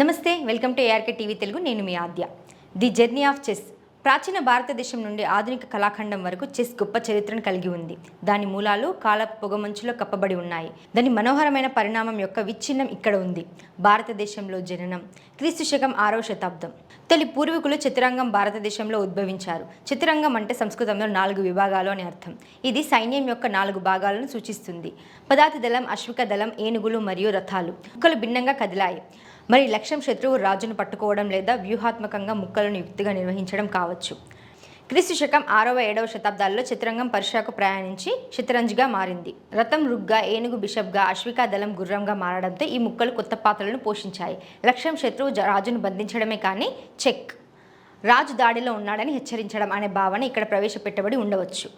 నమస్తే welcome to ARK TV Telugu. నేను మీ Aadya. The journey of chess. ప్రాచీన భారతదేశం నుండి ఆధునిక కళాఖండం వరకు చెస్ గొప్ప చరిత్రను కలిగి ఉంది. దాని మూలాలు కాల పొగమంచులో కప్పబడి ఉన్నాయి. దాని మనోహరమైన పరిణామం యొక్క విచ్ఛిన్నం ఇక్కడ ఉంది. భారతదేశంలో జననం క్రీస్తు శకం ఆరవ శతాబ్దం. తొలి పూర్వీకులు చతురంగం భారతదేశంలో ఉద్భవించారు. చతురంగం అంటే సంస్కృతంలో నాలుగు విభాగాలు అని అర్థం. ఇది సైన్యం యొక్క నాలుగు భాగాలను సూచిస్తుంది. పదాతి దళం అశ్విక దళం ఏనుగులు మరియు రథాలు. ముక్కలు భిన్నంగా కదిలాయి. మరి లక్ష్యం శత్రువు రాజును పట్టుకోవడం లేదా వ్యూహాత్మకంగా ముక్కలను యుక్తిగా నిర్వహించడం కావచ్చు. క్రీస్తు శకం ఆరవ ఏడవ శతాబ్దాల్లో చిత్రంగం పర్షియాకు ప్రయాణించి శతరంజిగా మారింది. రథం రుగ్గా ఏనుగు బిషప్గా అశ్వికా దళం గుర్రంగా మారడంతో ఈ ముక్కలు కొత్త పాత్రలను పోషించాయి. లక్ష్యం శత్రువు రాజును బంధించడమే కానీ చెక్. రాజు దాడిలో ఉన్నాడని హెచ్చరించడం అనే భావన ఇక్కడ ప్రవేశపెట్టబడి ఉండవచ్చు.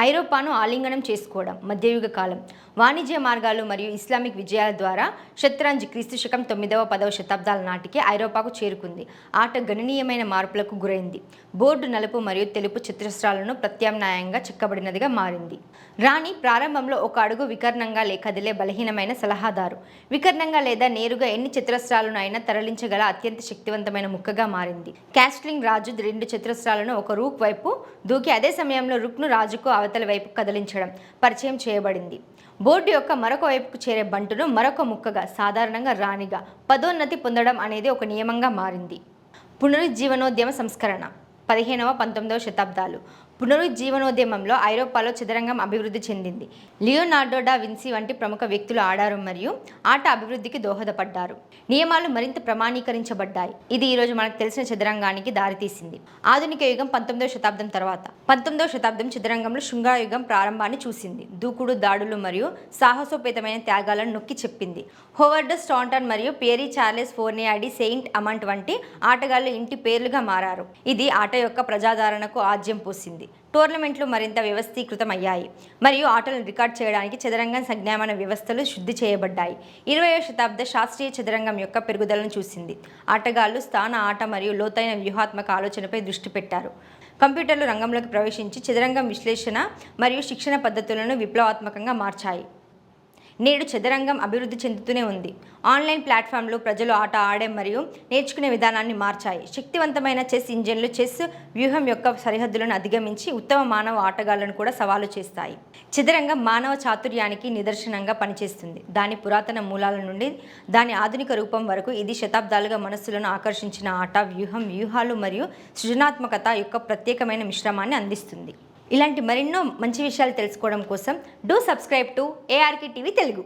ఐరోపాను ఆలింగనం చేసుకోవడం మధ్యయుగ కాలం. వాణిజ్య మార్గాలు మరియు ఇస్లామిక్ విజయాల ద్వారా శత్రాంజ్ క్రీస్తు శకం తొమ్మిదవ పదవ శతాబ్దాల నాటికి ఐరోపాకు చేరుకుంది. ఆట గణనీయమైన మార్పులకు గురైంది. బోర్డు నలుపు మరియు తెలుపు చతురస్రాలను ప్రత్యామ్నాయంగా చెక్కబడినదిగా మారింది. రాణి ప్రారంభంలో ఒక అడుగు వికర్ణంగా లే కదిలే బలహీనమైన సలహాదారు. వికర్ణంగా లేదా నేరుగా ఎన్ని చతురస్రాలను అయినా తరలించగల అత్యంత శక్తివంతమైన ముక్కగా మారింది. క్యాస్ట్లింగ్ రాజు రెండు చతురస్రాలను ఒక రూక్ వైపు దూకి అదే సమయంలో రుక్ను రాజుకు అవతల వైపు కదిలించడం పరిచయం చేయబడింది. బోర్డు యొక్క మరొక వైపుకు చేరే బంటును మరొక ముక్కగా సాధారణంగా రాణిగా పదోన్నతి పొందడం అనేది ఒక నియమంగా మారింది. పునరుజ్జీవనోద్యమ సంస్కరణ పదిహేనవ పంతొమ్మిదవ శతాబ్దాలు. పునరుజ్జీవనోద్యమంలో ఐరోపాలో చదరంగం అభివృద్ధి చెందింది. లియోనార్డో డా విన్సీ వంటి ప్రముఖ వ్యక్తులు ఆడారు మరియు ఆట అభివృద్ధికి దోహదపడ్డారు. నియమాలు మరింత ప్రమాణీకరించబడ్డాయి. ఇది ఈరోజు మనకు తెలిసిన చదరంగానికి దారితీసింది. ఆధునిక యుగం పంతొమ్మిదవ శతాబ్దం తర్వాత. పంతొమ్మిదవ శతాబ్దం చదరంగంలో శృంగార యుగం ప్రారంభాన్ని చూసింది. దూకుడు దాడులు మరియు సాహసోపేతమైన త్యాగాలను నొక్కి చెప్పింది. హోవర్డ్ స్టాంటన్ మరియు పేరీ చార్లెస్ ఫోర్నియాడి సెయింట్ అమంట్ వంటి ఆటగాళ్ళు ఇంటి పేర్లుగా మారారు. ఇది ఆట యొక్క ప్రజాదరణకు ఆజ్యం పోసింది. టోర్నమెంట్లు మరింత వ్యవస్థీకృతమయ్యాయి. మరియు ఆటలను రికార్డ్ చేయడానికి చదరంగం సంజ్ఞామాన వ్యవస్థలు శుద్ధి చేయబడ్డాయి. ఇరవయో శతాబ్ద శాస్త్రీయ చదరంగం యొక్క పెరుగుదలను చూసింది. ఆటగాళ్ళు స్థాన ఆట మరియు లోతైన వ్యూహాత్మక ఆలోచనపై దృష్టి పెట్టారు. కంప్యూటర్లు రంగంలోకి ప్రవేశించి చదరంగం విశ్లేషణ మరియు శిక్షణ పద్ధతులను విప్లవాత్మకంగా మార్చాయి. నేడు చదరంగం అభివృద్ధి చెందుతూనే ఉంది. ఆన్లైన్ ప్లాట్ఫామ్లు ప్రజలు ఆట ఆడే మరియు నేర్చుకునే విధానాన్ని మార్చాయి. శక్తివంతమైన చెస్ ఇంజన్లు చెస్ వ్యూహం యొక్క సరిహద్దులను అధిగమించి ఉత్తమ మానవ ఆటగాళ్ళను కూడా సవాలు చేస్తాయి. చదరంగం మానవ చాతుర్యానికి నిదర్శనంగా పనిచేస్తుంది. దాని పురాతన మూలాల నుండి దాని ఆధునిక రూపం వరకు ఇది శతాబ్దాలుగా మనస్సులను ఆకర్షించిన ఆట వ్యూహం వ్యూహాలు మరియు సృజనాత్మకత యొక్క ప్రత్యేకమైన మిశ్రమాన్ని అందిస్తుంది. ఇలాంటి మరెన్నో మంచి విషయాలు తెలుసుకోవడం కోసం do subscribe to ARK TV Telugu.